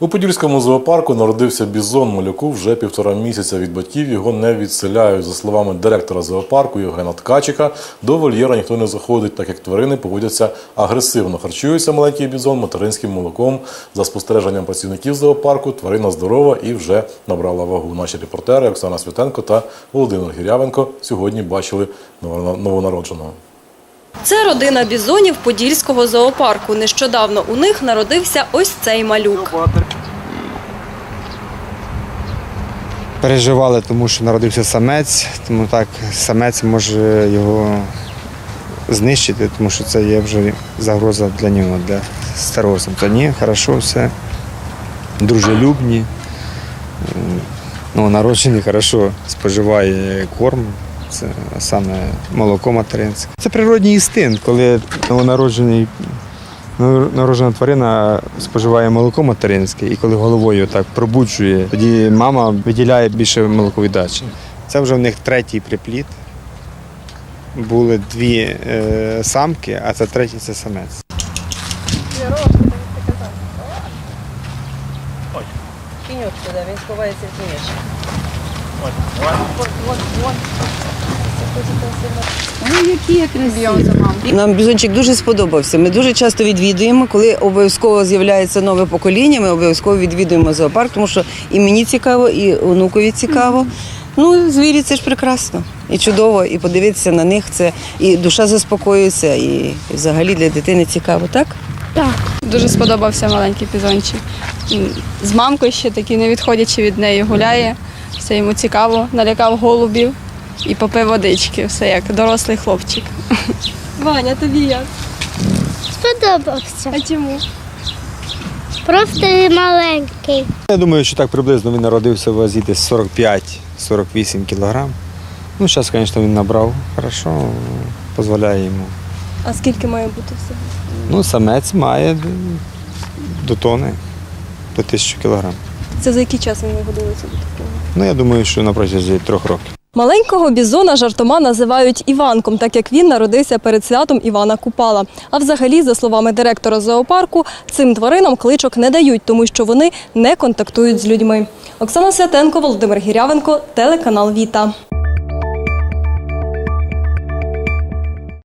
У Подільському зоопарку народився бізон малюку вже півтора місяця. Від батьків його не відселяють. За словами директора зоопарку Євгена Ткачика, до вольєра ніхто не заходить, так як тварини поводяться агресивно. Харчується маленький бізон материнським молоком. За спостереженням працівників зоопарку тварина здорова і вже набрала вагу. Наші репортери Оксана Святенко та Володимир Гірявенко сьогодні бачили новонародженого. Це родина бізонів Подільського зоопарку. Нещодавно у них народився ось цей малюк. Переживали, тому що народився самець, тому так самець може його знищити, тому що це є вже загроза для нього, для старого. Ні, хорошо, все. Дружелюбні. М, Ну, народжений хорошо споживає корм, це саме молоко материнське. Це природній інстинкт, коли новонароджений Народжена тварина споживає молоко материнське, і коли головою так пробуджує, тоді мама виділяє більше молоковіддачі. Це вже в них третій припліт. Були дві е, самки, а це третій це самець. Тіньок туди, він сховається в тіньочок. Нам бізончик дуже сподобався. Ми дуже часто відвідуємо. Коли обов'язково з'являється нове покоління, ми обов'язково відвідуємо зоопарк, тому що і мені цікаво, і онукові цікаво. Ну, звірі це ж прекрасно і чудово, і подивитися на них це і душа заспокоюється, і, взагалі для дитини цікаво, так? Так. Дуже сподобався маленький пізончик. З мамкою ще таки, не відходячи від неї, гуляє. Все йому цікаво, налякав голубів і попив водички, все як дорослий хлопчик. Ваня, тобі як? Сподобався. А чому? Просто маленький. Я думаю, що так приблизно він народився в вазі десь 45-48 кілограм. Ну, зараз, звісно, він набрав хорошо, дозволяє йому. А скільки має бути всього? Ну, самець має до тони, до 1000 кілограм. Це за який час вони годилися до такого? Ну, я думаю, що на протязі трьох років. Маленького бізона жартома називають Іванком, так як він народився перед святом Івана Купала. А взагалі, за словами директора зоопарку, цим тваринам кличок не дають, тому що вони не контактують з людьми. Оксана Святенко, Володимир Гірявенко, телеканал Віта.